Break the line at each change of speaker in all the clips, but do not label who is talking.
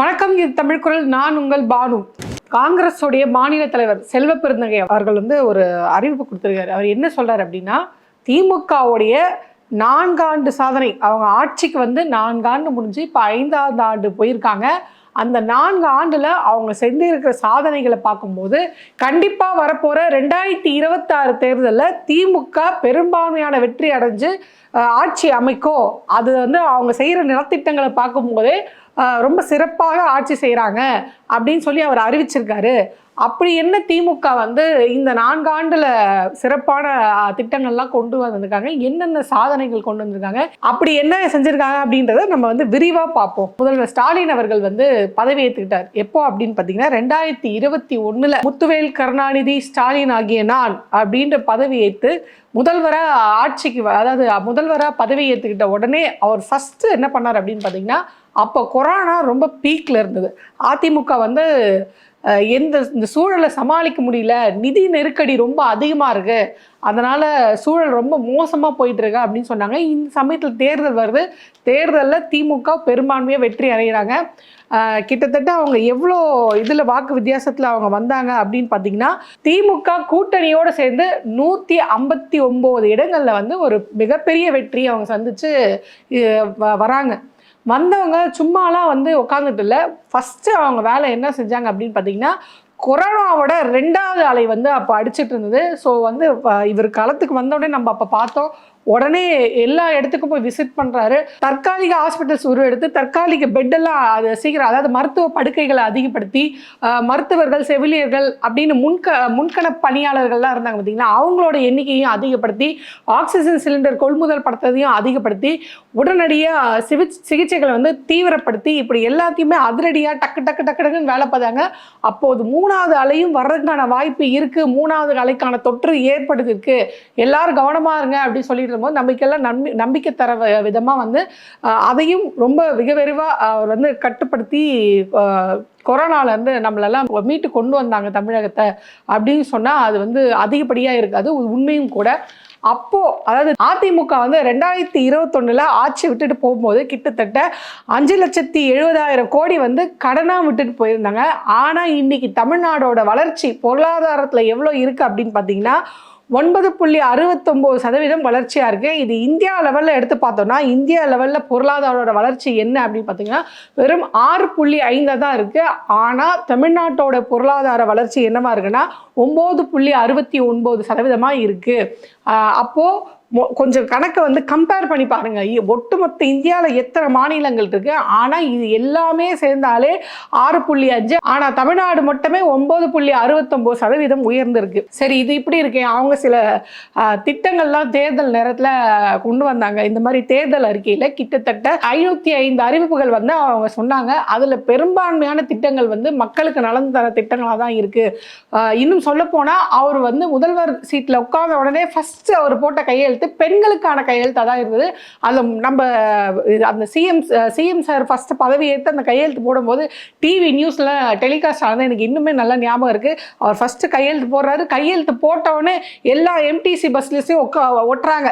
வணக்கம் இது தமிழ் குரல். நான் உங்கள் பானு. காங்கிரஸுடைய மாநில தலைவர் செல்வ பெருந்தகை அவர்கள் வந்து ஒரு அறிவிப்பு கொடுத்துருக்காரு. அவர் என்ன சொல்றாரு அப்படின்னா திமுகவுடைய நான்காண்டு சாதனை அவங்க ஆட்சிக்கு வந்து நான்காண்டு முடிஞ்சு இப்போ ஐந்தாவது ஆண்டு போயிருக்காங்க. அந்த நான்கு ஆண்டுல அவங்க செஞ்சிருக்கிற சாதனைகளை பார்க்கும்போது கண்டிப்பா வரப்போற ரெண்டாயிரத்தி இருபத்தாறு தேர்தலில் திமுக பெரும்பான்மையான வெற்றி அடைஞ்சு ஆட்சி அமைக்கும் அது வந்து அவங்க செய்கிற நலத்திட்டங்களை பார்க்கும்போதே ரொம்ப சிறப்பாக ஆட்சி செய்கிறாங்க அப்படின்னு சொல்லி அவர் அறிவிச்சிருக்காரு. அப்படி என்ன திமுக வந்து இந்த நான்காண்டுல சிறப்பான திட்டங்கள்லாம் கொண்டு வந்திருக்காங்க? என்னென்ன சாதனைகள் கொண்டு வந்திருக்காங்க? அப்படி என்ன செஞ்சிருக்காங்க அப்படின்றத நம்ம வந்து விரிவா பார்ப்போம். முதல்வர் ஸ்டாலின் அவர்கள் வந்து பதவி ஏற்றுக்கிட்டார் எப்போ அப்படின்னு பார்த்தீங்கன்னா ரெண்டாயிரத்தி இருபத்தி ஒன்றில் முத்துவேல் கருணாநிதி ஸ்டாலின் ஆகிய நான் அப்படின்ற பதவி ஏற்று முதல்வராக ஆட்சிக்கு அதாவது முதல்வராக பதவி ஏற்றுக்கிட்ட உடனே அவர் ஃபர்ஸ்ட் என்ன பண்ணார் அப்படின்னு பார்த்தீங்கன்னா அப்போ கொரோனா ரொம்ப பீக்கில் இருந்தது. அதிமுக வந்து எந்த இந்த சூழலை சமாளிக்க முடியல. நிதி நெருக்கடி ரொம்ப அதிகமாக இருக்கு. அதனால் சூழல் ரொம்ப மோசமாக போயிட்டுருக்கு அப்படின்னு சொன்னாங்க. இந்த சமயத்தில் தேர்தல் வருது. தேர்தலில் திமுக பெரும்பான்மையாக வெற்றி அடைகிறாங்க கிட்டத்தட்ட அவங்க எவ்வளோ இதில் வாக்கு வித்தியாசத்தில் அவங்க வந்தாங்க அப்படின்னு பார்த்தீங்கன்னா திமுக கூட்டணியோடு சேர்ந்து நூற்றி ஐம்பத்தி ஒம்பது இடங்களில் வந்து ஒரு மிகப்பெரிய வெற்றி அவங்க சந்திச்சு வ- வராங்க. வந்தவங்க சும்மாலாம் வந்து உட்காந்துட்டு இல்லை. ஃபஸ்ட்டு அவங்க வேலை என்ன செஞ்சாங்க அப்படின்னு பார்த்தீங்கன்னா கொரோனாவோட ரெண்டாவது அலை வந்து அப்போ அடிச்சிட்டு இருந்தது. ஸோ வந்து இவர் காலத்துக்கு வந்த உடனே நம்ம அப்போ பார்த்தோம். உடனே எல்லா இடத்துக்கும் போய் விசிட் பண்ணுறாரு தற்காலிக ஹாஸ்பிட்டல்ஸ் உருவெடுத்து தற்காலிக பெட்டெல்லாம் அது சீக்கிரம் அதாவது மருத்துவ படுக்கைகளை அதிகப்படுத்தி மருத்துவர்கள் செவிலியர்கள் அப்படின்னு முன்க முன்கள பணியாளர்கள்லாம் இருந்தாங்க பார்த்தீங்கன்னா அவங்களோட எண்ணிக்கையும் அதிகப்படுத்தி ஆக்சிஜன் சிலிண்டர் கொள்முதல் படுத்துறதையும் அதிகப்படுத்தி உடனடியாக சிவி சிகிச்சைகளை வந்து தீவிரப்படுத்தி இப்படி எல்லாத்தையுமே அதிரடியாக டக்கு டக்கு டக்கு டக்குன்னு வேலை பார்த்தாங்க. அப்போது மூணாவது அலையும் வர்றதுக்கான வாய்ப்பு இருக்குது மூணாவது அலைக்கான தொற்று ஏற்படுது இருக்கு. எல்லாரும் கவனமாக இருங்க அப்படின்னு சொல்லிட்டு இருக்கும்போது நம்பிக்கையெல்லாம் நம்பி நம்பிக்கை தர வ- வந்து அதையும் ரொம்ப மிக விரைவாக அவர் வந்து கட்டுப்படுத்தி கொரோனாலேருந்து நம்மளெல்லாம் மீட்டு கொண்டு வந்தாங்க தமிழகத்தை அப்படின்னு சொன்னால் அது வந்து அதிகப்படியாக இருக்காது. உண்மையும் கூட. அப்போ அதாவது அதிமுக வந்து ரெண்டாயிரத்தி இருபத்தொன்னுல ஆட்சி விட்டுட்டு போகும்போது கிட்டத்தட்ட அஞ்சு லட்சத்தி எழுபதாயிரம் கோடி வந்து கடனா விட்டுட்டு போயிருந்தாங்க. ஆனா இன்னைக்கு தமிழ்நாடோட வளர்ச்சி பொருளாதாரத்துல எவ்வளவு இருக்கு அப்படின்னு பாத்தீங்கன்னா ஒன்பது புள்ளி அறுபத்தொம்போது சதவீதம் வளர்ச்சியாக இருக்குது இது இந்தியா லெவலில் எடுத்து பார்த்தோம்னா இந்தியா லெவலில் பொருளாதாரோட வளர்ச்சி என்ன அப்படின்னு பார்த்தீங்கன்னா வெறும் ஆறு புள்ளி ஐந்தாக தான் இருக்குது ஆனால் தமிழ்நாட்டோட பொருளாதார வளர்ச்சி என்னவாக இருக்குன்னா ஒம்பது புள்ளி அறுபத்தி ஒன்பது சதவீதமாக இருக்குது அப்போது கொஞ்சம் கணக்கை வந்து கம்பேர் பண்ணி பாருங்க. ஒட்டுமொத்த இந்தியாவில் எத்தனை மாநிலங்கள் இருக்கு? ஆனால் இது எல்லாமே சேர்ந்தாலே ஆறு புள்ளி அஞ்சு ஆனால் தமிழ்நாடு மட்டுமே ஒன்பது புள்ளி அறுபத்தொம்போது சதவீதம் உயர்ந்திருக்கு. சரி இது இப்படி இருக்கே. அவங்க சில திட்டங்கள்லாம் தேர்தல் நேரத்தில் கொண்டு வந்தாங்க. இந்த மாதிரி தேர்தல் அறிக்கையில் கிட்டத்தட்ட ஐநூற்றி ஐந்து அறிவிப்புகள் வந்து அவங்க சொன்னாங்க. அதில் பெரும்பான்மையான திட்டங்கள் வந்து மக்களுக்கு நலன் தர திட்டங்களாக தான் இருக்கு. இன்னும் சொல்ல போனா அவர் வந்து முதல்வர் சீட்ல உட்கார்ந்த உடனே ஃபர்ஸ்ட் அவர் போட்ட கையெழுத்து பெண்களுக்கான கையெழுத்தாக தான் இருந்தது. அந்த நம்ம இது அந்த சிஎம் சிஎம் சார் ஃபஸ்ட்டு பதவி ஏற்று அந்த கையெழுத்து போடும்போது டிவி நியூஸில் டெலிகாஸ்ட் ஆனது எனக்கு இன்னுமே நல்லா ஞாபகம் இருக்குது அவர் ஃபஸ்ட்டு கையெழுத்து போடுறாரு. கையெழுத்து போட்ட எல்லா எம்டிசி பஸ்லேயும் ஒட்டுறாங்க.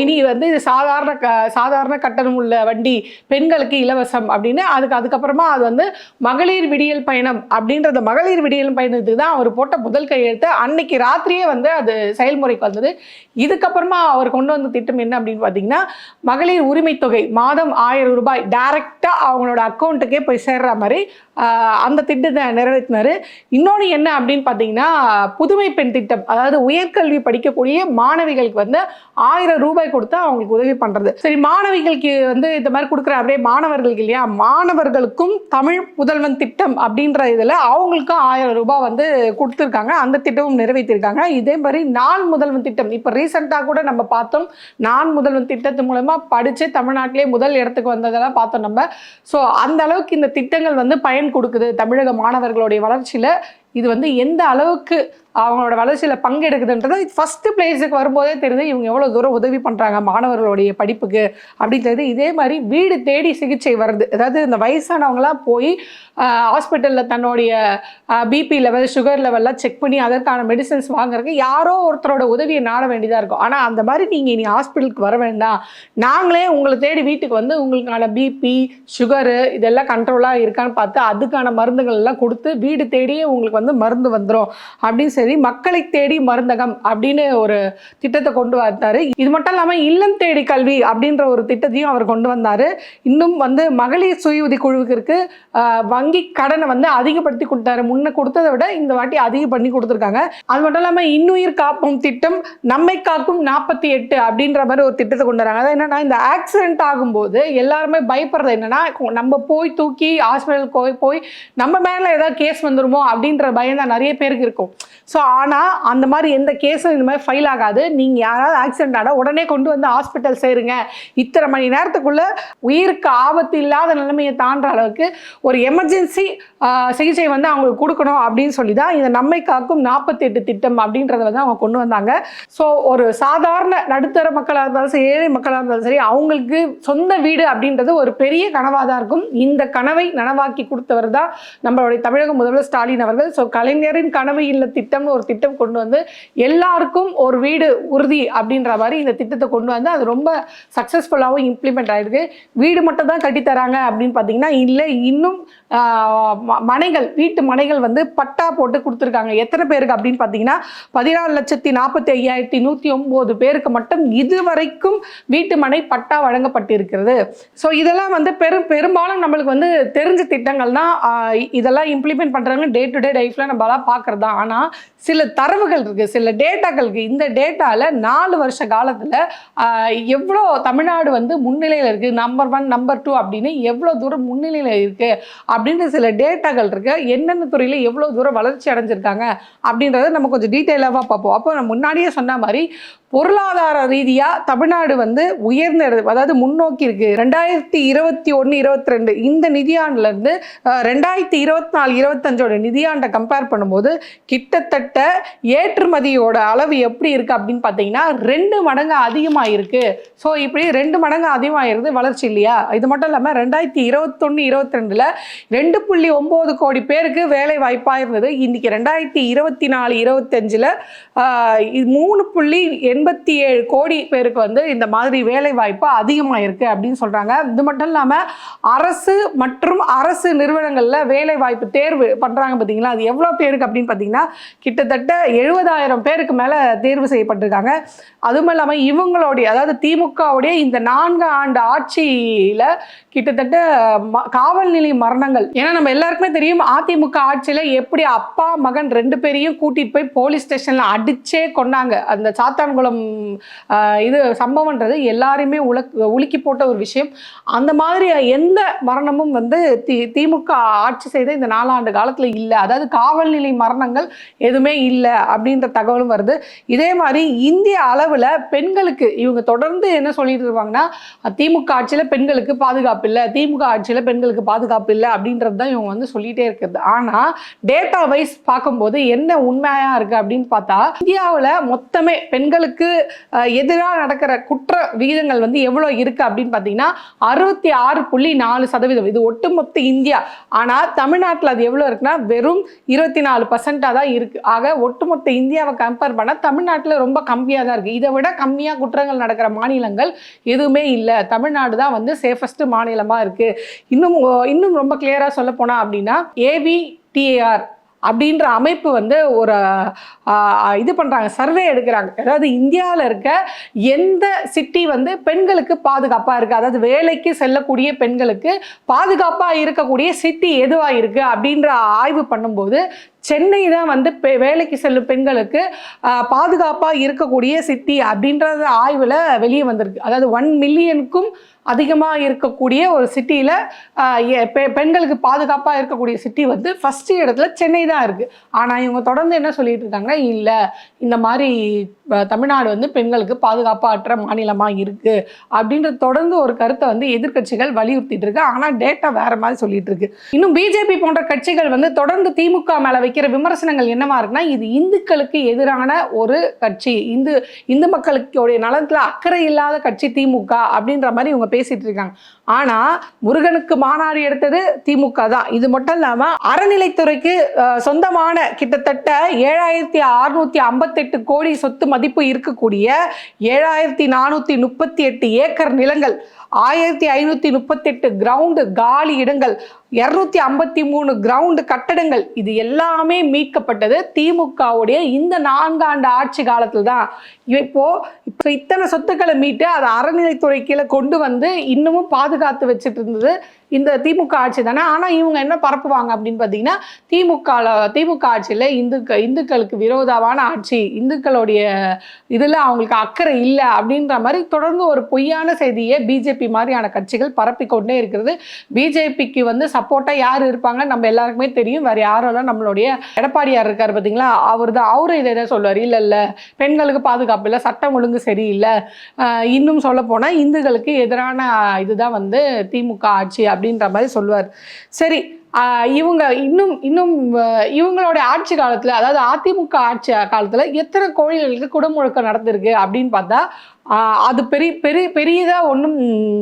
இனி வந்து இது சாதாரண க சாதாரண கட்டணம் உள்ள வண்டி பெண்களுக்கு இலவசம் அப்படின்னு அதுக்கு அதுக்கப்புறமா அது வந்து மகளிர் விடியல் பயணம் அப்படின்றத மகளிர் விடியல் பயணத்துக்கு தான் அவர் போட்ட முதல் கையெழுத்து. அன்னைக்கு ராத்திரியே வந்து அது செயல்முறைக்கு வந்தது. இதுக்கப்புறமா அவர் கொண்டு வந்த திட்டம் என்ன அப்படின்னு பார்த்தீங்கன்னா மகளிர் உரிமை தொகை மாதம் ஆயிரம் ரூபாய் டைரெக்டாக அவங்களோட அக்கௌண்ட்டுக்கே போய் சேர்ற மாதிரி அந்த திட்டத்தை நிறைவேற்றினார். இன்னொன்று என்ன அப்படின்னு பார்த்தீங்கன்னா புதுமை பெண் திட்டம் அதாவது உயர்கல்வி படிக்கக்கூடிய மாணவிகளுக்கு வந்து ஆயிரம் ரூபாய் கொடுத்து அவங்களுக்கு உதவி பண்ணுறது சரி மாணவிகளுக்கு வந்து இந்த மாதிரி கொடுக்குற அப்படியே மாணவர்களுக்கு இல்லையா? மாணவர்களுக்கும் தமிழ் முதல்வன் திட்டம் அப்படின்ற இதில் அவங்களுக்கும் ஆயிரம் ரூபாய் வந்து கொடுத்துருக்காங்க. அந்த திட்டமும் நிறைவேற்றிருக்காங்க. இதே மாதிரி நான் முதல்வன் திட்டம் இப்போ ரீசெண்டாக கூட நம்ம பார்த்தோம். நான் முதல்வன் திட்டத்து மூலமாக படித்து தமிழ்நாட்டிலே முதல் இடத்துக்கு வந்ததெல்லாம் பார்த்தோம் நம்ம. ஸோ அந்த அளவுக்கு இந்த திட்டங்கள் வந்து பயன் கொடுக்குது தமிழக மாணவர்களுடைய வளர்ச்சியில் இது வந்து எந்த அளவுக்கு அவங்களோட வளர்ச்சியில் பங்கெடுக்குதுன்றது ஃபஸ்ட்டு பிளேஸுக்கு வரும்போதே தெரியுது இவங்க எவ்வளோ தூரம் உதவி பண்ணுறாங்க மாணவர்களுடைய படிப்புக்கு அப்படின்றது இதே மாதிரி வீடு தேடி சிகிச்சை வருது. அதாவது இந்த வயசானவங்களாம் போய் ஹாஸ்பிட்டலில் தன்னுடைய பிபி லெவல் சுகர் லெவல்லாம் செக் பண்ணி அதற்கான மெடிசன்ஸ் வாங்குறதுக்கு யாரோ ஒருத்தரோட உதவியை நாட வேண்டியதாக இருக்கும். ஆனால் அந்த மாதிரி நீங்கள் இனி ஹாஸ்பிட்டலுக்கு வர வேண்டாம். நாங்களே உங்களை தேடி வீட்டுக்கு வந்து உங்களுக்கான பிபி சுகரு இதெல்லாம் கண்ட்ரோலாக இருக்கான்னு பார்த்து அதுக்கான மருந்துகள் எல்லாம் கொடுத்து வீடு தேடியே உங்களுக்கு வந்து மருந்து வந்துடும் அப்படின்னு சரி மக்களை தேடி மருந்தகம் அப்படின்னு ஒரு திட்டத்தை கொண்டு வந்தாரு. இது மட்டும் இல்லாமல் இல்லம் தேடி கல்வி அப்படின்ற ஒரு திட்டத்தையும் அவர் கொண்டு வந்தார். இன்னும் வந்து மகளிர் சுய உதவி குழுவுக்கு வங்கி கடனை வந்து அதிகப்படுத்தி கொடுத்தாரு. முன்ன கொடுத்ததை விட இந்த வாட்டி அதிகம் பண்ணி கொடுத்துருக்காங்க. அது மட்டும் இல்லாமல் இன்னுயிர் காப்போம் திட்டம் நம்மை காக்கும் நாற்பத்தி எட்டு அப்படின்ற மாதிரி ஒரு திட்டத்தை கொண்டு வராங்க. அதாவது என்னன்னா இந்த ஆக்சிடென்ட் ஆகும்போது எல்லாருமே பயப்படுறது என்னன்னா நம்ம போய் தூக்கி ஹாஸ்பிட்டலுக்கு போய் போய் நம்ம மேலே ஏதாவது கேஸ் வந்துருமோ அப்படின்ற பயம் தான் நிறைய பேருக்கு இருக்கும். ஸோ ஸோ ஆனால் அந்த மாதிரி எந்த கேஸும் இந்த மாதிரி ஃபைல் ஆகாது. நீங்கள் யாராவது ஆக்சிடென்ட் ஆனால் உடனே கொண்டு வந்து ஹாஸ்பிட்டல் சேருங்க. இத்தனை மணி நேரத்துக்குள்ளே உயிருக்கு ஆபத்து இல்லாத நிலைமையை தாண்டுற அளவுக்கு ஒரு எமர்ஜென்சி சிகிச்சை வந்து அவங்களுக்கு கொடுக்கணும் அப்படின்னு சொல்லி தான் இந்த நம்மை காக்கும் நாற்பத்தி எட்டு திட்டம் அப்படின்றத வந்து அவங்க கொண்டு வந்தாங்க. ஸோ ஒரு சாதாரண நடுத்தர மக்களாக இருந்தாலும் சரி ஏழை மக்களாக இருந்தாலும் சரி அவங்களுக்கு சொந்த வீடு அப்படின்றது ஒரு பெரிய கனவாக தான் இருக்கும். இந்த கனவை நனவாக்கி கொடுத்தவர் தான் நம்மளுடைய தமிழக முதல்வர் ஸ்டாலின் அவர்கள். ஸோ கலைஞரின் கனவு இல்ல திட்டம்னு ஒரு திட்டம் கொண்டு வந்து எல்லாருக்கும் ஒரு வீடு உறுதி அப்படின்ற மாதிரி இந்த திட்டத்தை கொண்டு வந்து அது ரொம்ப சக்ஸஸ்ஃபுல்லாகவும் இம்ப்ளிமெண்ட் ஆயிருக்கு. வீடு மட்டும் தான் கட்டித்தராங்க அப்படின்னு பார்த்தீங்கன்னா இல்லை இன்னும் மனைகள் வீட்டு மனைகள் வந்து பட்டா போட்டு கொடுத்துருக்காங்க. எத்தனை பேருக்கு அப்படின்னு பார்த்தீங்கன்னா பதினாலு லட்சத்தி நாற்பத்தி ஐயாயிரத்தி நூற்றி ஒம்பது பேருக்கு மட்டும் இதுவரைக்கும் வீட்டு மனை பட்டா வழங்கப்பட்டிருக்கிறது. ஸோ இதெல்லாம் வந்து பெரும் பெரும்பாலும் நம்மளுக்கு வந்து தெரிஞ்ச திட்டங்கள் தான் இதெல்லாம் இம்ப்ளிமெண்ட் பண்ணுறாங்க டே டு டே லைஃப்பில் நம்மளாம் பார்க்குறது. தான் ஆனால் சில தரவுகள் இருக்குது சில டேட்டாக்கள் இருக்குது இந்த டேட்டாவில் நாலு வருஷ காலத்தில் எவ்வளோ தமிழ்நாடு வந்து முன்னிலையில் இருக்குது நம்பர் ஒன் நம்பர் டூ அப்படின்னு எவ்வளோ தூரம் முன்னிலையில் இருக்குது அப்படின்ற சில டேட்டாக்கள் இருக்குது என்னென்ன துறையில் எவ்வளோ தூரம் வளர்ச்சி அடைஞ்சிருக்காங்க அப்படின்றத நம்ம கொஞ்சம் டீட்டெயிலாக பார்ப்போம். அப்போ நான் முன்னாடியே சொன்ன மாதிரி பொருளாதார ரீதியாக தமிழ்நாடு வந்து உயர்ந்த அதாவது முன்னோக்கி இருக்குது ரெண்டாயிரத்தி இருபத்தி ஒன்று இருபத்தி ரெண்டு இந்த நிதியாண்டுலேருந்து ரெண்டாயிரத்தி இருபத்தி நாலு இருபத்தஞ்சோட நிதியாண்டை கம்பேர் பண்ணும்போது கிட்டத்தட்ட ஏற்றுமதியோட அளவு எப்படி இருக்கு அப்படின்னு பார்த்தீங்கன்னா ரெண்டு மடங்கு அதிகமாக இருக்கு. ஸோ இப்படி ரெண்டு மடங்கு அதிகமாகிறது வளர்ச்சி இல்லையா? இது மட்டும் இல்லாமல் ரெண்டாயிரத்தி இருபத்தொன்று இருபத்தி ரெண்டில் ரெண்டு புள்ளி ஒம்பது கோடி பேருக்கு வேலை வாய்ப்பாக இருந்தது இன்னைக்கு ரெண்டாயிரத்தி இருபத்தி நாலு இருபத்தஞ்சில் மூணு புள்ளி எண்பத்தி ஏழு கோடி பேருக்கு வந்து இந்த மாதிரி வேலை வாய்ப்பு அதிகமாக இருக்குது அப்படின்னு சொல்கிறாங்க இது மட்டும் இல்லாமல் அரசு மற்றும் அரசு நிறுவனங்களில் வேலை வாய்ப்பு தேர்வு பண்ணுறாங்க பார்த்தீங்களா? அது எவ்வளோ பேருக்கு அப்படின்னு பார்த்தீங்கன்னா கிட்டத்தட்ட எழுபதாயிரம் பேருக்கு மேலே தேர்வு செய்யப்பட்டிருக்காங்க. அதுவும் இல்லாமல் இவங்களுடைய அதாவது திமுகவுடைய இந்த நான்கு ஆண்டு ஆட்சியில் கிட்டத்தட்ட ம- காவல் நிலைய மரணங்கள். ஏன்னா நம்ம எல்லாருக்குமே தெரியும் அதிமுக ஆட்சியில் எப்படி அப்பா மகன் ரெண்டு பேரையும் கூட்டிகிட்டு போய் போலீஸ் ஸ்டேஷனில் அடிச்சே கொண்டாங்க அந்த சாத்தான்குளம் இது சம்பவன்றது எல்லாரையுமே உலக் உலுக்கி போட்ட ஒரு விஷயம். அந்த மாதிரி எந்த மரணமும் வந்து தி திமுக ஆட்சி செய்த இந்த நாலாண்டு காலத்தில் இல்லை. அதாவது காவல் நிலை மரணங்கள் எதுவுமே இல்லை அப்படின்ற தகவலும் வருது. இதே மாதிரி இந்திய அளவில் பெண்களுக்கு இவங்க தொடர்ந்து என்ன சொல்லிட்டு இருப்பாங்கன்னா திமுக ஆட்சியில் பெண்களுக்கு பாதுகாப்பு இல்லை திமுக ஆட்சியில் பெண்களுக்கு பாதுகாப்பு இல்லை அப்படின்றது தான் இவங்க வந்து சொல்லிகிட்டே இருக்குது ஆனால் டேட்டா வைஸ் பார்க்கும்போது என்ன உண்மையாக இருக்குது அப்படின்னு பார்த்தா இந்தியாவில் மொத்தமே பெண்களுக்கு எதிராக நடக்கிற குற்ற விகிதங்கள் வந்து எவ்வளோ இருக்குது அப்படின்னு பார்த்தீங்கன்னா அறுபத்தி ஆறு புள்ளி நாலு சதவீதம். இது ஒட்டுமொத்த இந்தியா. ஆனால் தமிழ்நாட்டில் அது எவ்வளோ இருக்குன்னா வெறும் இருபத்தி நாலு பர்சன்டாக தான் இருக்குது ஆக ஒட்டுமொத்த இந்தியாவை கம்பேர் பண்ணால் தமிழ்நாட்டில் ரொம்ப கம்மியாக தான் இருக்குது இதை விட கம்மியாக குற்றங்கள் நடக்கிற மாநிலங்கள் எதுவுமே இல்லை. தமிழ்நாடு தான் வந்து சேஃபஸ்ட்டு மாநிலமாக இருக்குது இன்னும் இன்னும் ரொம்ப கிளியராக சொல்ல போனால் அப்படின்னா ஏவிடிஏஆர் அப்படின்ற அமைப்பு வந்து ஒரு இது பண்ணுறாங்க சர்வே எடுக்கிறாங்க. அதாவது இந்தியாவில் இருக்க எந்த சிட்டி வந்து பெண்களுக்கு பாதுகாப்பாக இருக்குது அதாவது வேலைக்கு செல்லக்கூடிய பெண்களுக்கு பாதுகாப்பாக இருக்கக்கூடிய சிட்டி எதுவாக இருக்குது அப்படின்ற ஆய்வு பண்ணும்போது சென்னை தான் வந்து பெ- வேலைக்கு செல்லும் பெண்களுக்கு பாதுகாப்பாக இருக்கக்கூடிய சிட்டி அப்படின்றது ஆய்வில் வெளியே வந்திருக்கு. அதாவது ஒன் மில்லியனுக்கும் அதிகமாக இருக்கக்கூடிய ஒரு சிட்டியில் பெண்களுக்கு பாதுகாப்பாக இருக்கக்கூடிய சிட்டி வந்து ஃபஸ்ட்டு இடத்துல சென்னை தான் இருக்குது ஆனால் இவங்க தொடர்ந்து என்ன சொல்லிட்டு இருக்காங்கன்னா இல்லை இந்த மாதிரி தமிழ்நாடு வந்து பெண்களுக்கு பாதுகாப்பற்ற மாநிலமாக இருக்குது அப்படின்ற தொடர்ந்து ஒரு கருத்தை வந்து எதிர்க்கட்சிகள் வலியுறுத்திட்டு இருக்கு. ஆனால் டேட்டா வேற மாதிரி சொல்லிட்டு இருக்கு. இன்னும் பிஜேபி போன்ற கட்சிகள் வந்து தொடர்ந்து திமுக மேலே வைக்கிற விமர்சனங்கள் என்னவா இருக்குன்னா இது இந்துக்களுக்கு எதிரான ஒரு கட்சி. இந்து இந்து மக்களுடைய நலத்தில் அக்கறை இல்லாத கட்சி திமுக அப்படின்ற மாதிரி இவங்க பேசிட்டு இருக்காங்க. ஆனால் முருகனுக்கு மாநாடு எடுத்தது திமுக தான். இது மட்டும் இல்லாமல் அறநிலைத்துறைக்கு சொந்தமான கிட்டத்தட்ட ஏழாயிரத்தி அறுநூத்தி ஐம்பத்தெட்டு கோடி சொத்து மதிப்பு இருக்கக்கூடிய ஏழாயிரத்தி நானூற்றி முப்பத்தி எட்டு ஏக்கர் நிலங்கள் ஆயிரத்தி ஐநூத்தி முப்பத்தெட்டு கிரவுண்டு காலி இடங்கள் இருநூத்தி ஐம்பத்தி மூணு கிரவுண்டு கட்டடங்கள் இது எல்லாமே மீட்கப்பட்டது திமுகவுடைய இந்த நான்காண்டு ஆட்சி காலத்தில் தான். இப்போ இப்போ இத்தனை சொத்துக்களை மீட்டு அதை அறநிலைத்துறை கீழே கொண்டு வந்து இன்னமும் பாதுகாத்து வச்சுட்டு இருந்தது. இந்த திமுக ஆட்சி தானே? ஆனால் இவங்க என்ன பரப்புவாங்க அப்படின்னு பார்த்தீங்கன்னா திமுக திமுக ஆட்சியில் இந்துக்க இந்துக்களுக்கு விரோதமான ஆட்சி இந்துக்களுடைய இதில் அவங்களுக்கு அக்கறை இல்லை அப்படின்ற மாதிரி தொடர்ந்து ஒரு பொய்யான செய்தியை பிஜேபி மாதிரியான கட்சிகள் பரப்பிக்கொண்டே இருக்கிறது. பிஜேபிக்கு வந்து சப்போர்ட்டாக யார் இருப்பாங்க? நம்ம எல்லாருக்குமே தெரியும். வேறு யாரும் நம்மளுடைய எடப்பாடியார் இருக்கார் பார்த்தீங்களா? அவர் தான் அவரும் இதை என்ன சொல்லுவார். இல்லை இல்லை பெண்களுக்கு பாதுகாப்பு இல்லை சட்டம் ஒழுங்கு சரியில்லை. இன்னும் சொல்ல போனால் இந்துக்களுக்கு எதிரான இதுதான் வந்து திமுக ஆட்சி அப்படின்ற மாதிரி சொல்லுவார். சரி ஆஹ் இவங்க இன்னும் இன்னும் இவங்களோட ஆட்சி காலத்தில் அதாவது அதிமுக ஆட்சி காலத்தில் எத்தனை கோயில்களுக்கு குடமுழுக்கம் நடந்திருக்கு அப்படின்னு பார்த்தா அது பெரிய பெரிய பெரியதாக ஒன்றும்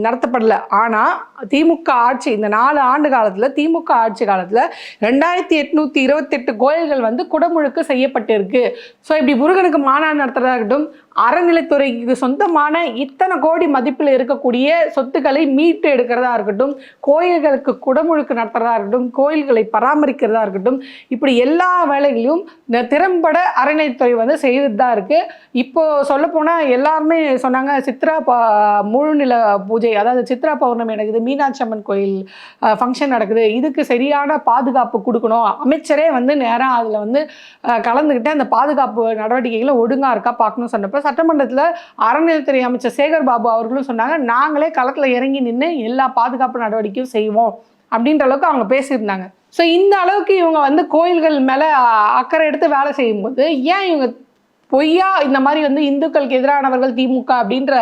நடத்தப்படல. ஆனால் திமுக ஆட்சி இந்த நாலு ஆண்டு காலத்தில் திமுக ஆட்சி காலத்தில் ரெண்டாயிரத்தி எட்நூற்றி இருபத்தெட்டு கோயில்கள் வந்து குடமுழுக்கு செய்யப்பட்டிருக்கு. ஸோ இப்படி முருகனுக்கு மாநாடு நடத்துறதா இருக்கட்டும் அறநிலைத்துறைக்கு சொந்தமான இத்தனை கோடி மதிப்பில் இருக்கக்கூடிய சொத்துக்களை மீட்டு எடுக்கிறதா இருக்கட்டும் கோயில்களுக்கு குடமுழுக்கு நடத்துறதா இருக்கட்டும் கோயில்களை பராமரிக்கிறதா இருக்கட்டும் இப்படி எல்லா வேலைகளையும் திறம்பட அறநிலைத்துறை வந்து செய்துட்டு தான் இருக்குது இப்போது சொல்லப்போனால் எல்லாருமே சொன்னாங்க சித்ரா ப முழுநில பூஜை அதாவது சித்ரா பௌர்ணமி நடக்குது மீனாட்சி அம்மன் கோயில் ஃபங்க்ஷன் நடக்குது. இதுக்கு சரியான பாதுகாப்பு கொடுக்கணும். அமைச்சரே வந்து நேராக அதில் வந்து கலந்துக்கிட்டு அந்த பாதுகாப்பு நடவடிக்கைகளை ஒழுங்காக இருக்கா பார்க்கணும்னு சொன்னப்போ சட்டமன்றத்தில் அறநிலைத்துறை அமைச்சர் சேகர் பாபு அவர்களும் சொன்னாங்க நாங்களே களத்தில் இறங்கி நின்று எல்லா பாதுகாப்பு நடவடிக்கையும் செய்வோம். அப்படின்ற அளவுக்கு அவங்க பேசியிருந்தாங்க. ஸோ இந்த அளவுக்கு இவங்க வந்து கோயில்கள் மேலே அக்கறை எடுத்து வேலை செய்யும்போது ஏன் இவங்க பொய்யா இந்த மாதிரி வந்து இந்துக்களுக்கு எதிரானவர்கள் திமுக அப்படின்ற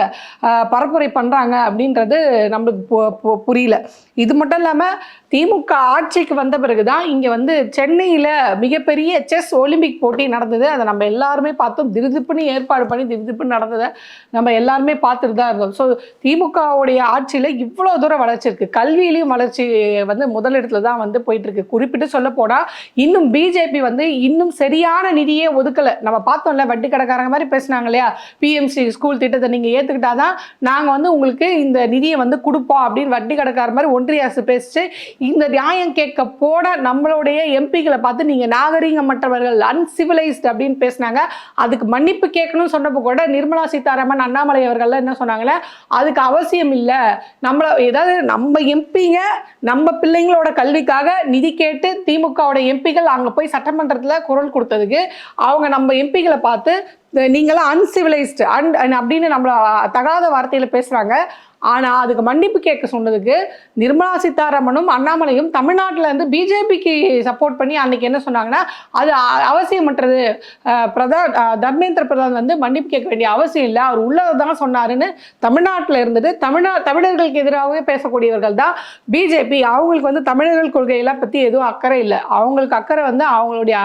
பரப்புரை பண்ணுறாங்க அப்படின்றது நம்மளுக்கு பு- புரியல. இது மட்டும் இல்லாமல் திமுக ஆட்சிக்கு வந்த பிறகு தான் இங்கே வந்து சென்னையில் மிகப்பெரிய செஸ் ஒலிம்பிக் போட்டி நடந்தது. அதை நம்ம எல்லாருமே பார்த்தோம். திருதிப்புன்னு ஏற்பாடு பண்ணி திருதிப்புன்னு நடந்ததை நம்ம எல்லாருமே பார்த்துட்டு தான் இருந்தோம். ஸோ திமுகவுடைய ஆட்சியில் இவ்வளோ தூரம் வளர்ச்சி இருக்குது கல்வியிலையும் வளர்ச்சி வந்து முதலிடத்துல தான் வந்து போயிட்டுருக்கு குறிப்பிட்டு சொல்ல போனால் இன்னும் பிஜேபி வந்து இன்னும் சரியான நிதியே ஒதுக்கலை. நம்ம பார்த்தோம்ல வட்டி கடைக்காரங்க மாதிரி பேசுனாங்க இல்லையா? பிஎம்சி ஸ்கூல் திட்டத்தை நீங்கள் ஏற்றுக்கிட்டாதான் நாங்கள் வந்து உங்களுக்கு இந்த நிதியை வந்து கொடுப்போம் அப்படின்னு வட்டி கடைக்கார மாதிரி ஒன்றிய அரசு பேசிச்சு. இந்த நியாயம் கேட்க போட நம்மளுடைய எம்பிகளை பார்த்து நீங்கள் நாகரீகமற்றவர்கள் அன்சிவிலைஸ்ட் அப்படின்னு பேசினாங்க. அதுக்கு மன்னிப்பு கேட்கணும்னு சொன்னப்போ கூட நிர்மலா சீதாராமன் அண்ணாமலை அவர்கள்லாம் என்ன சொன்னாங்களே அதுக்கு அவசியம் இல்லை. நம்மளை ஏதாவது நம்ம எம்பிங்க நம்ம பிள்ளைங்களோட கல்விக்காக நிதி கேட்டு திமுகவோட எம்பிகள் அங்கே போய் சட்டமன்றத்தில் குரல் கொடுத்ததுக்கு அவங்க நம்ம எம்பிகளை பார்த்து இந்த நீங்களாம் அன்சிவிலைஸ்டு அன் அப்படின்னு நம்மள தகாத வார்த்தையில் பேசுகிறாங்க ஆனால் அதுக்கு மன்னிப்பு கேட்க சொன்னதுக்கு நிர்மலா சீதாராமனும் அண்ணாமலையும் தமிழ்நாட்டில் இருந்து பிஜேபிக்கு சப்போர்ட் பண்ணி அன்னைக்கு என்ன சொன்னாங்கன்னா அது அவசியமற்றது பிரதான் தர்மேந்திர பிரதான் வந்து மன்னிப்பு கேட்க வேண்டிய அவசியம் இல்லை. அவர் உள்ளதை தான் சொன்னாருன்னு தமிழ்நாட்டில் இருந்துட்டு தமிழ்நா தமிழர்களுக்கு எதிராகவே பேசக்கூடியவர்கள் தான் பிஜேபி. அவங்களுக்கு வந்து தமிழர்கள் கொள்கையெல்லாம் பற்றி எதுவும் அக்கறை இல்லை. அவங்களுக்கு அக்கறை வந்து அவங்களுடைய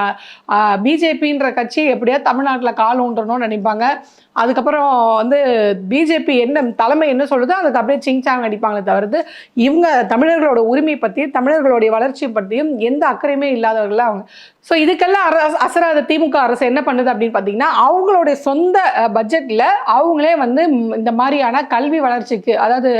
பிஜேபின்ற கட்சி எப்படியா தமிழ்நாட்டில் கால் ஊன்றணும்னு நினைப்பாங்க. அதுக்கப்புறம் வந்து பிஜேபி என்ன தலைமை என்ன சொல்லுதோ அதுக்கு அப்படியே சிங்சாங் அடிப்பாங்களே தவிர்த்து இவங்க தமிழர்களோட உரிமை பற்றி தமிழர்களுடைய வளர்ச்சி பற்றியும் எந்த அக்கறையுமே இல்லாதவர்கள் அவங்க. ஸோ இதுக்கெல்லாம் அர அசராத திமுக அரசு என்ன பண்ணுது அப்படின்னு பார்த்தீங்கன்னா அவங்களுடைய சொந்த பட்ஜெட்டில் அவங்களே வந்து இந்த மாதிரியான கல்வி வளர்ச்சிக்கு அதாவது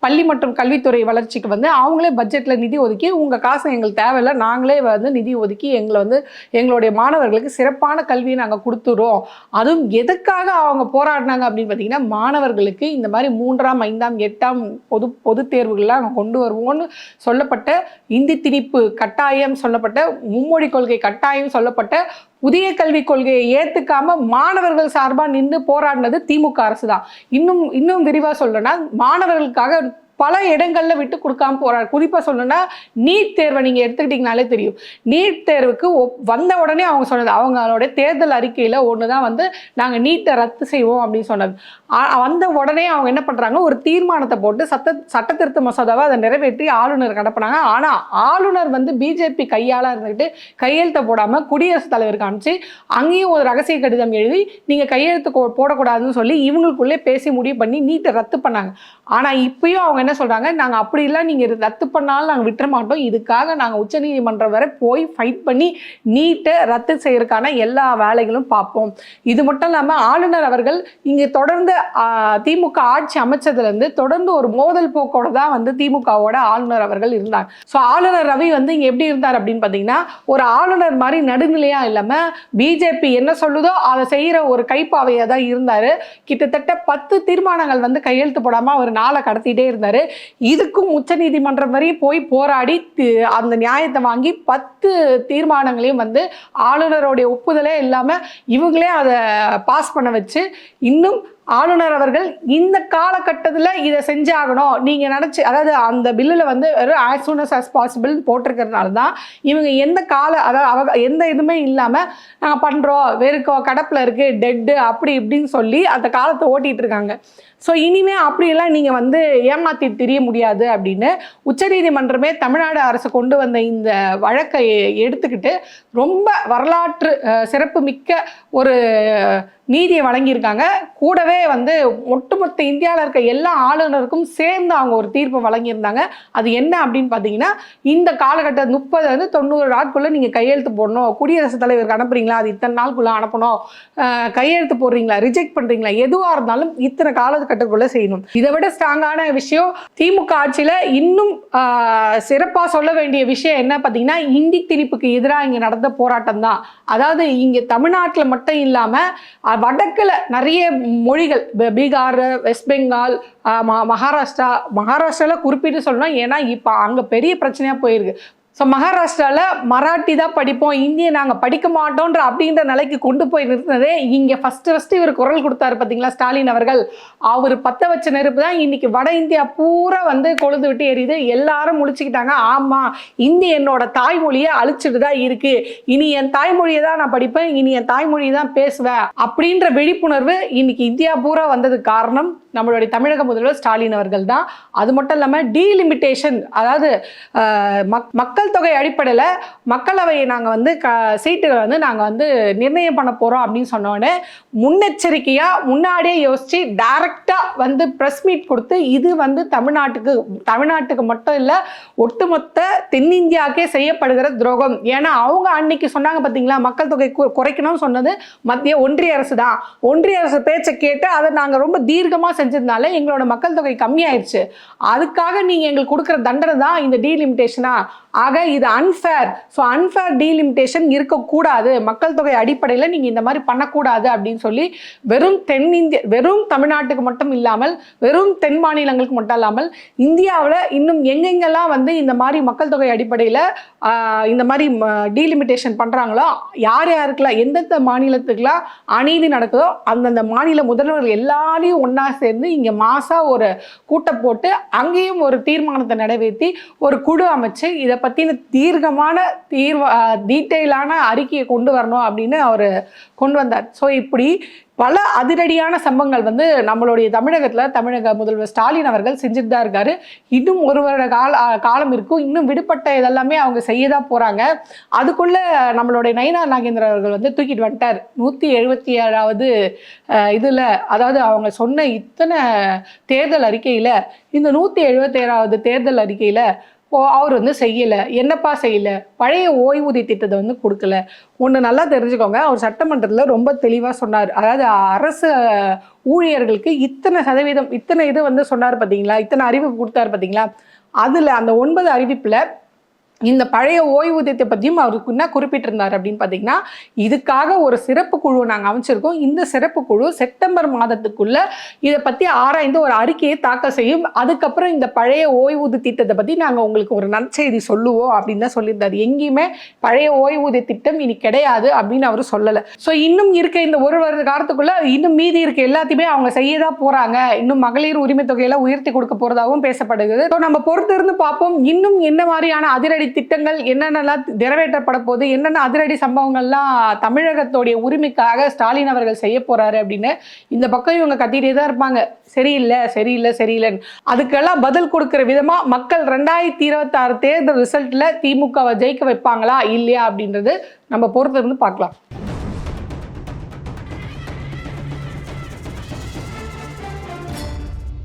பள்ளி மற்றும் கல்வித்துறை வளர்ச்சிக்கு வந்து அவங்களே பட்ஜெட்டில் நிதி ஒதுக்கி உங்கள் காசு எங்களுக்கு தேவையில்லை நாங்களே வந்து நிதி ஒதுக்கி எங்களை வந்து எங்களுடைய மாணவர்களுக்கு சிறப்பான கல்வியை நாங்கள் கொடுத்துறோம் அதுவும் எதுக்காக அவங்க போராடினாங்க அப்படின்னு பார்த்தீங்கன்னா மாணவர்களுக்கு இந்த மாதிரி மூன்றாம் ஐந்தாம் எட்டாம் பொது பொது தேர்வுகள்லாம் நாங்கள் கொண்டு வருவோம்னு சொல்லப்பட்ட இந்தி திணிப்பு கட்டாயம் சொல்லப்பட்ட மும்மொழி கொள்கை கட்டாயம் சொல்லப்பட்ட புதிய கல்விக் கொள்கையை ஏற்றுக்காம மாணவர்கள் சார்பாக நின்று போராடினது திமுக அரசு தான் இன்னும் இன்னும் விரிவாக சொல்லணும்னா மாணவர்களுக்காக பல இடங்களில் விட்டு கொடுக்காம போகிறார் குறிப்பாக சொல்லணும்னா நீட் தேர்வை நீங்கள் எடுத்துக்கிட்டிங்கனாலே தெரியும். நீட் தேர்வுக்கு ஒப்- வந்த உடனே அவங்க சொன்னது அவங்களோட தேர்தல் அறிக்கையில் ஒன்று தான் வந்து நாங்கள் நீட்டை ரத்து செய்வோம் அப்படின்னு சொன்னது. வந்த உடனே அவங்க என்ன பண்ணுறாங்க ஒரு தீர்மானத்தை போட்டு சட்ட சட்ட திருத்த மசோதாவை அதை நிறைவேற்றி ஆளுநர் கடப்பினாங்க ஆனால் ஆளுநர் வந்து பிஜேபி கையால் இருந்துக்கிட்டு கையெழுத்தை போடாமல் குடியரசுத் தலைவருக்கு அனுப்பிச்சு அங்கேயும் ஒரு ரகசிய கடிதம் எழுதி நீங்கள் கையெழுத்து போடக்கூடாதுன்னு சொல்லி இவங்களுக்குள்ளே பேசி முடிவு பண்ணி நீட்டை ரத்து பண்ணாங்க. ஆனால் இப்பயும் அவங்க என்ன சொல்கிறாங்க நாங்கள் அப்படி இல்லை நீங்கள் ரத்து பண்ணாலும் நாங்கள் விட்டுற மாட்டோம். இதுக்காக நாங்கள் உச்சநீதிமன்றம் வரை போய் ஃபைட் பண்ணி நீட்டை ரத்து செய்யறதுக்கான எல்லா வேலைகளும் பார்ப்போம். இது மட்டும் இல்லாமல் ஆளுநர் அவர்கள் இங்கே தொடர்ந்து திமுக ஆட்சி அமைச்சதுலேருந்து தொடர்ந்து ஒரு மோதல் போக்கோட தான் வந்து திமுகவோட ஆளுநர் அவர்கள் இருந்தாங்க ஸோ ஆளுநர் ரவி வந்து இங்கே எப்படி இருந்தார் அப்படின்னு பார்த்தீங்கன்னா ஒரு ஆளுநர் மாதிரி நடுநிலையாக இல்லாமல் பிஜேபி என்ன சொல்லுதோ அதை செய்கிற ஒரு கைப்பாவையாக தான் இருந்தார். கிட்டத்தட்ட பத்து தீர்மானங்கள் வந்து கையெழுத்து போடாமல் அவர் நாளை கடத்திட்டே இருந்தார். இதுக்கும் உச்சநீதிமன்றம் வரையும் போய் போராடி அந்த நியாயத்தை வாங்கி பத்து தீர்மானங்களையும் வந்து ஆளுநருடைய ஒப்புதலே இல்லாமல் இவங்களே அதை பாஸ் பண்ண வச்சு இன்னும் ஆளுநர் அவர்கள் இந்த காலகட்டத்தில் இதை செஞ்சாகணும். நீங்கள் நினச்சி அதாவது அந்த பில்லில் வந்து வெறும் as soon as as possible போட்டிருக்கிறதுனால தான் இவங்க எந்த கால அதாவது அவ எந்த இதுவுமே இல்லாமல் நாங்கள் பண்ணுறோம் வெறுக்கோ கடப்பில் இருக்குது டெட்டு அப்படி இப்படின்னு சொல்லி அந்த காலத்தை ஓட்டிகிட்டு இருக்காங்க. ஸோ இனிமே அப்படியெல்லாம் நீங்கள் வந்து ஏமாத்தி தெரிய முடியாது அப்படின்னு உச்சநீதிமன்றமே தமிழ்நாடு அரசு கொண்டு வந்த இந்த வழக்கை எடுத்துக்கிட்டு ரொம்ப வரலாற்று சிறப்புமிக்க ஒரு நீதியை வழங்கியிருக்காங்க. கூடவே வந்து ஒட்டுமொத்த இந்தியாவில் இருக்க எல்லா ஆளுநருக்கும் சேர்ந்து அவங்க ஒரு தீர்ப்பை வழங்கியிருந்தாங்க. அது என்ன அப்படின்னு பார்த்தீங்கன்னா இந்த காலகட்ட முப்பது வந்து தொண்ணூறு நாட்குள்ளே நீங்கள் கையெழுத்து போடணும். குடியரசுத் தலைவருக்கு அனுப்புறீங்களா? அது இத்தனை நாளுக்குள்ளே அனுப்பணும். கையெழுத்து போடுறீங்களா? ரிஜெக்ட் பண்ணுறீங்களா எதுவாக இருந்தாலும் இத்தனை காலகட்டத்துக்குள்ளே செய்யணும். இதை விட ஸ்ட்ராங்கான விஷயம் திமுக ஆட்சியில் இன்னும் சிறப்பாக சொல்ல வேண்டிய விஷயம் என்ன பார்த்தீங்கன்னா இந்தி திணிப்புக்கு எதிராக இங்கே நடந்த போராட்டம் தான் அதாவது இங்கே தமிழ்நாட்டில் மட்டும் இல்லாமல் வடக்கில் நிறைய மொழிகள். பீகார் வெஸ்ட் பெங்கால் ம- மகாராஷ்டிரா. மகாராஷ்டிராவில் குறிப்பிட்டு சொல்லணும் ஏன்னா இப்போ அங்கே பெரிய பிரச்சனையாக போயிருக்கு. ஸோ மகாராஷ்டிராவில் மராட்டி தான் படிப்போம். இந்தியை நாங்கள் படிக்க மாட்டோன்ற அப்படின்ற நிலைக்கு கொண்டு போய் நிறுத்தினதே இங்கே ஃபஸ்ட்டு ஃபஸ்ட்டு இவர் குரல் கொடுத்தாரு பார்த்தீங்களா ஸ்டாலின் அவர்கள். அவர் பற்ற வச்ச நெருப்பு தான் இன்றைக்கி வட இந்தியா பூரா வந்து கொழுந்து விட்டு எரியுது. எல்லாரும் முழிச்சுக்கிட்டாங்க. ஆமாம் இந்தி என்னோட தாய்மொழியை அழிச்சிட்டு தான் இருக்குது இனி என் தாய்மொழியை தான் நான் படிப்பேன். இனி என் தாய்மொழியை தான் பேசுவேன். அப்படின்ற விழிப்புணர்வு இன்னைக்கு இந்தியா பூரா வந்ததுக்கு காரணம் நம்மளுடைய தமிழக முதல்வர் ஸ்டாலின் அவர்கள் தான். அது மட்டும் இல்லாமல் டீலிமிட்டேஷன் அதாவது மக்- மக்கள் தொகை அடிப்படையில் மக்களவையை நாங்கள் வந்து க சீட்டுகளை வந்து நாங்கள் வந்து நிர்ணயம் பண்ண போகிறோம் அப்படின்னு சொன்னோடனே முன்னெச்சரிக்கையாக முன்னாடியே யோசித்து டைரக்டாக வந்து ப்ரெஸ் மீட் கொடுத்து இது வந்து தமிழ்நாட்டுக்கு தமிழ்நாட்டுக்கு மட்டும் இல்லை ஒட்டுமொத்த தென்னிந்தியாவுக்கே செய்யப்படுகிற துரோகம். ஏன்னா அவங்க அன்னைக்கு சொன்னாங்க பார்த்தீங்களா மக்கள் தொகை குறைக்கணும்னு சொன்னது மத்திய ஒன்றிய அரசு தான். ஒன்றிய அரசு பேச்சை கேட்டு அதை நாங்கள் ரொம்ப தீர்க்கமாக செஞ்சதுனால எங்களோட மக்கள் தொகை கம்மியாயிருச்சு. அதுக்காக நீங்கள் எங்களுக்கு கொடுக்குற தண்டனை தான் இந்த டீலிமிட்டேஷனா ஆக இது அன்ஃபேர் ஸோ அன்ஃபேர் டீலிமிட்டேஷன் இருக்கக்கூடாது. மக்கள் தொகை அடிப்படையில் நீங்கள் இந்த மாதிரி பண்ணக்கூடாது அப்படின்னு சொல்லி வெறும் தென்னிந்திய வெறும் தமிழ்நாட்டுக்கு மட்டும் இல்லாமல் வெறும் தென் மாநிலங்களுக்கு மட்டும் இல்லாமல் இந்தியாவில் இன்னும் எங்கெங்கெல்லாம் வந்து இந்த மாதிரி மக்கள் தொகை அடிப்படையில் இந்த மாதிரி டீலிமிட்டேஷன் பண்ணுறாங்களோ யார் யாருக்கெல்லாம் எந்தெந்த மாநிலத்துக்கெல்லாம் அநீதி நடக்குதோ அந்தந்த மாநில முதல்வர் எல்லாரையும் ஒன்றா சேர்ந்து இங்கே மாசாக ஒரு கூட்டம் போட்டு அங்கேயும் ஒரு தீர்மானத்தை நிறைவேற்றி ஒரு குழு அமைச்சு இதை பற்றின தீர்க்கமான தீர்வ டீட்டெயிலான அறிக்கையை கொண்டு வரணும் அப்படின்னு அவர் கொண்டு வந்தார். ஸோ இப்படி பல அதிரடியான சம்பவங்கள் வந்து நம்மளுடைய தமிழகத்தில் தமிழக முதல்வர் ஸ்டாலின் அவர்கள் செஞ்சுட்டு தான் இருக்காரு. இன்னும் ஒரு வருட கால காலம் இருக்கும். இன்னும் விடுபட்ட இதெல்லாமே அவங்க செய்ய தான் போகிறாங்க அதுக்குள்ளே நம்மளுடைய நயினா நாகேந்திரன் அவர்கள் வந்து தூக்கிட்டு வந்துட்டார். நூற்றி எழுபத்தி ஏழாவது இதில் அதாவது அவங்க சொன்ன இத்தனை தேர்தல் அறிக்கையில் இந்த நூற்றி எழுபத்தேழாவது தேர்தல் அறிக்கையில் அவர் வந்து செய்யலை. என்னப்பா செய்யலை? பழைய ஓய்வூதிய திட்டத்தை வந்து கொடுக்கல. ஒன்று நல்லா தெரிஞ்சுக்கோங்க. அவர் சட்டமன்றத்தில் ரொம்ப தெளிவாக சொன்னார். அதாவது அரசு ஊழியர்களுக்கு இத்தனை சதவீதம் இத்தனை இது வந்து சொன்னார் பார்த்தீங்களா இத்தனை அறிவிப்பு கொடுத்தாரு பார்த்தீங்களா அதில் அந்த ஒன்பது அறிவிப்பில் இந்த பழைய ஓய்வூதியத்தை பற்றியும் அவருக்கு என்ன குறிப்பிட்டிருந்தார் அப்படின்னு பார்த்தீங்கன்னா இதுக்காக ஒரு சிறப்பு குழு நாங்கள் அமைச்சிருக்கோம். இந்த சிறப்பு குழு செப்டம்பர் மாதத்துக்குள்ள இதை பற்றி ஆராய்ந்து ஒரு அறிக்கையை தாக்கல் செய்யும். அதுக்கப்புறம் இந்த பழைய ஓய்வூதிய திட்டத்தை பற்றி நாங்கள் உங்களுக்கு ஒரு நற்செய்தி சொல்லுவோம் அப்படின்னு தான் சொல்லியிருந்தார். எங்கேயுமே பழைய ஓய்வூதிய திட்டம் இனி கிடையாது அப்படின்னு அவர் சொல்லலை. ஸோ இன்னும் இருக்க இந்த ஒரு வருட காலத்துக்குள்ள இன்னும் மீதி இருக்க எல்லாத்தையுமே அவங்க செய்ய தான் போகிறாங்க இன்னும் மகளிர் உரிமை தொகையெல்லாம் உயர்த்தி கொடுக்க போகிறதாகவும் பேசப்படுகிறது. ஸோ நம்ம பொறுத்து இருந்து பார்ப்போம். இன்னும் என்ன மாதிரியான அதிரடி திட்டங்கள் என்னென்னலாம் நிறைவேற்றப்பட போகுது? என்னென்ன அதிரடி சம்பவங்கள்லாம் தமிழகத்தோடைய உரிமைக்காக ஸ்டாலின் அவர்கள் செய்ய போறாரு அப்படின்னு இந்த பக்கம் இவங்க கத்திட்டே தான் இருப்பாங்க. சரியில்லை சரியில்லை சரியில்லைன்னு. அதுக்கெல்லாம் பதில் கொடுக்குற விதமா மக்கள் ரெண்டாயிரத்தி இருபத்தாறு தேர்தல் ரிசல்ட்ல திமுகவை ஜெயிக்க வைப்பாங்களா இல்லையா அப்படின்றது நம்ம பொறுத்திருந்து பார்க்கலாம்.